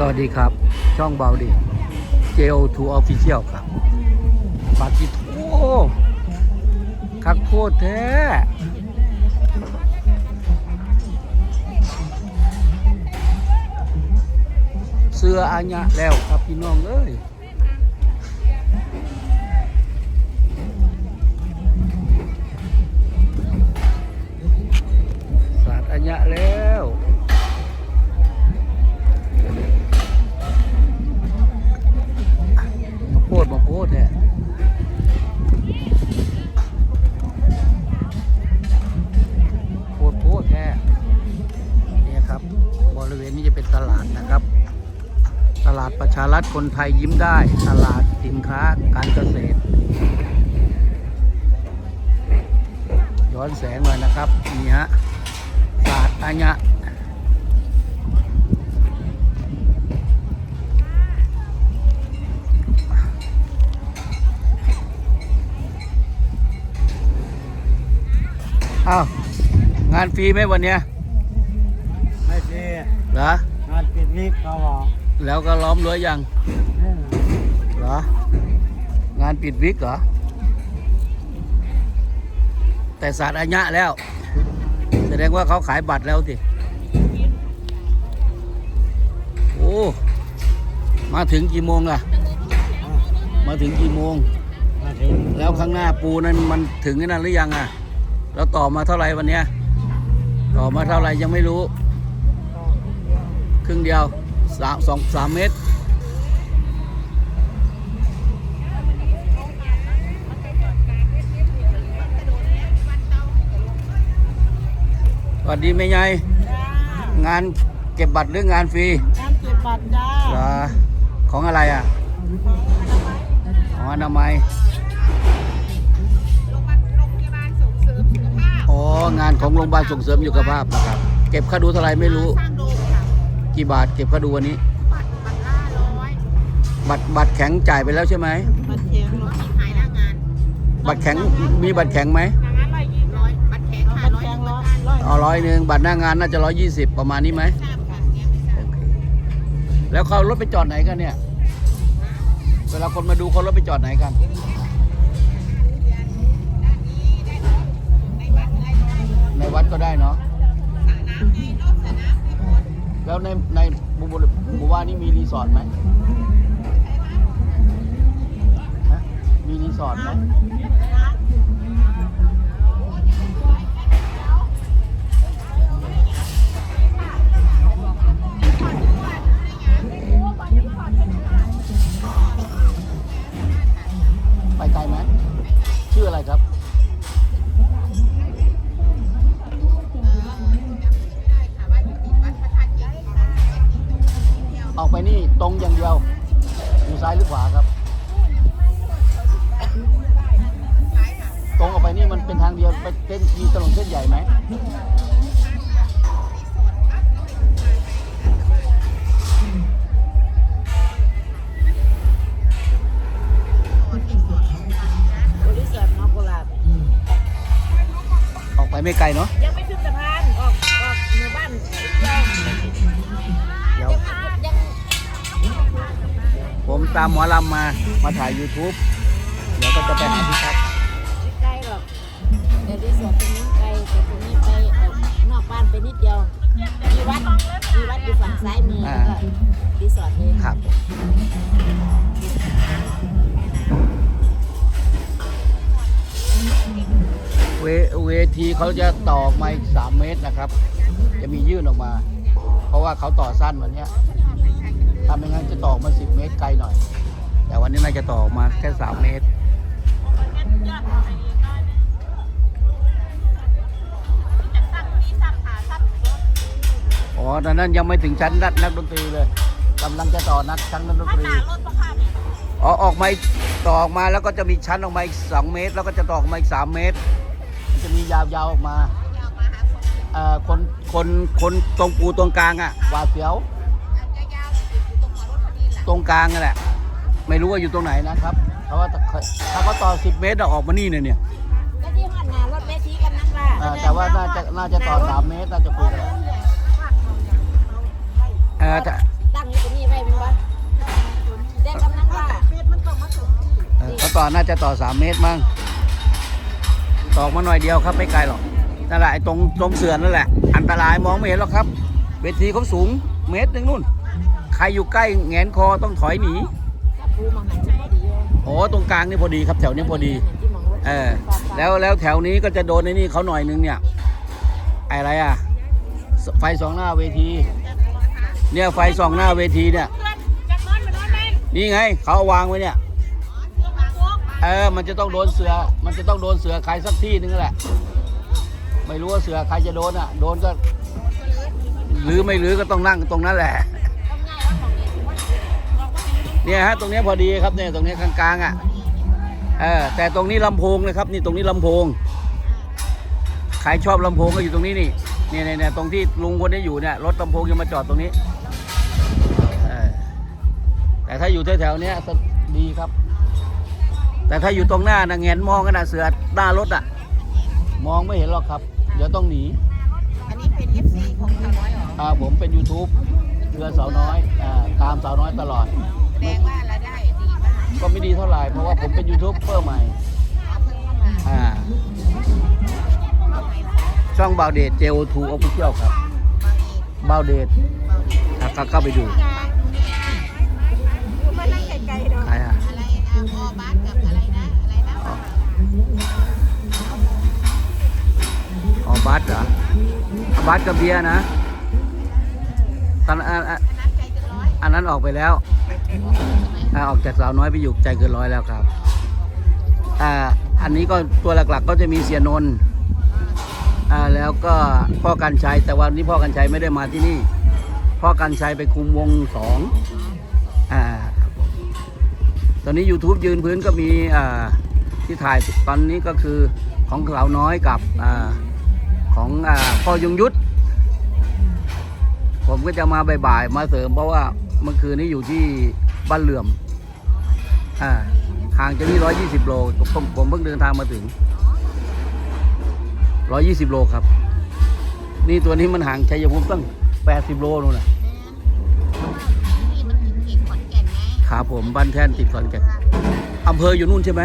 สวัสดีครับ ช่องเบาดี JO2 Official ครับปากิโทคักโคตรแท้เสื้ออาญะแล้วครับพี่น้องเอ้ยสาดอาญะแล้ว ระชารัฐคนไทยยิ้มได้ ตลาดสินค้าการเกษตร ย้อนแสงหน่อยนะครับ นี่ฮะศาสตร์อัญญะอ้าว งานฟรีไหมวันเนี้ยไม่ใช่เหรองานปิดนิกเขาบอก แล้วก็ล้อมรั้วยังเหรองานปิดวิกเหรอ แต่ศาสตร์อัญญะแล้ว แสดงว่าเขาขายบัตรแล้วสิโอ้ มาถึงกี่โมงล่ะ มาถึงกี่โมง แล้วข้างหน้าปูนั้นมันถึงนั่นหรือยังอะ แล้วต่อมาเท่าไหร่วันเนี้ยต่อมาเท่าไหร่ยังไม่รู้ ครึ่งเดียว สามสองสามเมตรสวัสดีแม่ใหญ่งานเก็บบัตรหรืองานฟรีงานเก็บบัตรจ้าเหรอของอะไรอะของอนามัยอ๋องานของโรงพยาบาลส่งเสริมสุขภาพนะครับ เก็บค่าดูเท่าไหรไม่รู้ กี่บาทเก็บค่าดูวันนี้ บัตรบัตรห้าร้อยบัตรบัตรแข็งจ่ายไปแล้วใช่ไหม บัตรแข็งร้อยขายหน้างานบัตรแข็งมีบัตรแข็งไหมหน้างานร้อยยี่ร้อยบัตรแข็งค่ะร้อยยี่ร้อยร้อยเอาร้อยหนึ่งบัตรหน้างานน่าจะร้อยยี่สิบประมาณนี้ไหม ทราบค่ะเนี้ยไม่ทราบโอเคแล้วเขาเอารถไปจอดไหนกันเนี่ย เวลาคนมาดูเขารถไปจอดไหนกัน ในวัดก็ได้เนาะ สระน้ำให้ แล้วในในหมู่บ้านหมู่บ้านนี้มีรีสอร์ทไหมฮะมีรีสอร์ทไหม อย่างเดียว อยู่ซ้ายหรือขวาครับซ้ายค่ะตรงออกไปนี่มันเป็นทางเดียว ไปเส้นมีถนนเส้นใหญ่ไหมบริษัทมาโกลาดออกไปไม่ไกลเนาะ ตามหมอลำมา มาถ่าย YouTube เดี๋ยวก็จะไปหาพี่ครับไม่ไกลหรอกแต่รีสอร์ทตรงนี้ไกลแต่ตรงนี้ไปออกนอกบ้านไปนิดเดียวมีวัดมีวัดอยู่ฝั่งซ้ายมือแล้วก็รีสอร์ทเองครับผมเวเวทีเขาจะต่อออกมาอีกสามเมตรนะครับ จะมียื่นออกมา เพราะว่าเขาต่อสั้นวันเนี้ย ถ้าไม่งั้นจะต่อกมาสิบเมตรไกลหน่อย แต่วันนี้น่าจะต่อกมาแค่สามเมตร อ๋อตอนนั้นยังไม่ถึงชั้นนักนักดนตรีเลยกำลังจะต่อนักชั้นนักดนตรีอ๋อออกมาต่อออกมาแล้วก็จะมีชั้นออกมาอีกสองเมตร แล้วก็จะต่อออกมาอีกสามเมตร จะมียาวๆออกมาเอ่อคนคนคนตรงปูตรงกลางอะหวาดเสียว ตรงกลางนั่นแหละ ไม่รู้ว่าอยู่ตรงไหนนะครับเพราะว่าถ้าเขาต่อสิบเมตรอะออกมานี่เนี่ยเนี่ยก็ที่หันหน้ารถเทีกันนั่นว่าอ่แต่ว่าน่าจะน่าจะต่อ 3 เมตรน่าจะคุยกันเออแต่ตั้งอยู่ตรงนี้ไว้มั้งวะเด็มตรน่าจะพอเขาต่อน่าจะต่อสามเมตรมั้งต่อมาหน่อยเดียวครับไม่ไกลหรอกนั่นแหละตรงตรงเสือนั่นแหละ อันตรายมองไม่เห็นหรอกครับ เวทีเขาสูงเมตรหนึ่งนู่น ใครอยู่ใกล้แงนคอต้องถอยหนีถ้าปูมาหันจะพอดีอยู่โอ้ตรงกลางนี่พอดีครับแถวนี้พอดีที่มองรถเออ แล้วแล้วแถวนี้ก็จะโดนในนี่เขาหน่อยนึงเนี่ยไอ้อะไรอะ ไฟสองหน้าเวที เนี่ยไฟสองหน้าเวทีเนี่ย นี่ไงเขาเอาวางไว้เนี่ย เออ มันจะต้องโดนเสือ มันจะต้องโดนเสือใครสักที่นึงแหละ ไม่รู้ว่าเสือใครจะโดนอะ โดนก็หรือไม่หรือก็ต้องนั่งตรงนั้นแหละ เนี่ยฮะตรงเนี้ยพอดีครับเนี่ยตรงเนี้ยกลางๆอะเออแต่ตรงนี้ลำโพงนะครับ นี่ตรงนี้ลำโพงใครชอบลำโพงก็อยู่ตรงนี้นี่เนี่ยเนี่ยเนี่ยตรงที่ลุงคนนี้อยู่เนี่ยรถลำโพงยังมาจอดตรงนี้เออแต่ถ้าอยู่แถวๆเนี้ยสดีครับ แต่ถ้าอยู่ตรงหน้านะแงนมองกันนะเสือหน้ารถอะ มองไม่เห็นหรอกครับ เดี๋ยวต้องหนี อันนี้เป็น FC ของสาวน้อยเหรออ่าผมเป็น YouTube เรือสาวน้อยอ่าตามสาวน้อยตลอดแส ดงว่ารายได้ดีมากก็ไม่ดีเท่าไหร่เพราะว่าผมเป็นยูทูบเบอร์ใหม่ เอาเพิ่มเข้ามาอ่าช่องบาวเดทเจโอทูออฟฟิเชียลครับบาวเดทครับก็เข้าไปดูมานั่งไกลๆเนาะใครอะอะไรนะออบาสกับอะไรนะ อะไรนะอ๋อบัสเหรอบัสกับเบียร์นะตอนอ่าอ่านัดใจเกันร้อยอันนั้นออกไปแล้ว ออกจากสาวน้อยไปอยู่ใจเกินร้อยแล้วครับอ่าอันนี้ก็ตัวหลักๆ ก็จะมีเสียนนท์อ่าแล้วก็พ่อกันชัยแต่วันนี้พ่อกันชัยไม่ได้มาที่นี่ พ่อกันชัยไปคุมวงสองอ่าตอนนี้ YouTube ยืนพื้นก็มีอ่าที่ถ่ายตอนนี้ก็คือของสาวน้อยกับอ่าของอ่าพ่อยงยุทธผมก็จะมาบ่ายๆมาเสริมเพราะว่า เมื่อคืนนี้อยู่ที่บ้านเหลื่อมอ่าห่างจากนี่ร้อยยี่สิบโลผมผมเพิ่งเดินทางมาถึงร้อยยี่สิบโลครับ นี่ตัวนี้มันห่างชัยภูมิตั้งแปดสิบโลนู่นน่ะนี่มันถึงเขตขอนแก่นไงขาผมบ้านแท่นติดขอนแก่นอำเภออยู่นู่นใช่ไหม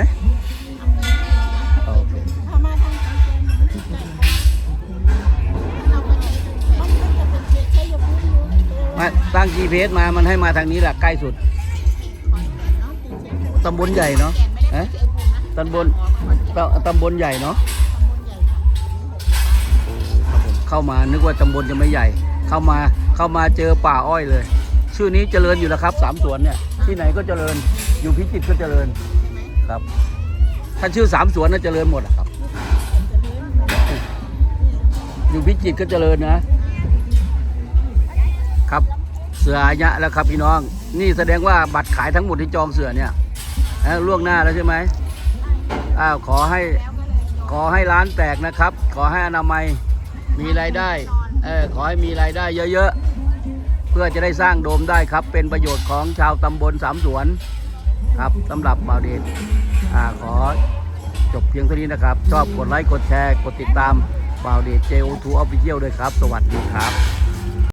ตั้ง GPS มามันให้มาทางนี้แหละใกล้สุด ตำบลใหญ่เนาะแก่นไม่ได้ฮะเจอภูมินะตำบลตำตำบลใหญ่เนาะเข้ามานึกว่าตำบลจะไม่ใหญ่ เข้ามาเข้ามาเจอป่าอ้อยเลย ชื่อนี้เจริญอยู่แล้วครับสามสวนเนี่ยที่ไหนก็เจริญ อยู่พิจิตรก็เจริญครับ ถ้าชื่อสามสวนน่าเจริญหมดอะครับ อยู่พิจิตรก็เจริญนะครับ เสืออายะแล้วครับพี่น้อง นี่แสดงว่าบัตรขายทั้งหมดที่จองเสือเนี่ยล่วงหน้าแล้วใช่ไหมอ้าวขอให้ขอให้ร้านแตกนะครับ ขอให้อนามัยมีรายได้เออขอให้มีรายได้เยอะๆ เพื่อจะได้สร้างโดมได้ครับ เป็นประโยชน์ของชาวตำบลสามสวนครับสำหรับบ่าวเดชอ่าขอจบเพียงเท่านี้นะครับ ชอบกดไลค์ กดแชร์ กดติดตามบ่าวเดชเจโอทูออฟฟิเชียลด้วยครับ สวัสดีครับ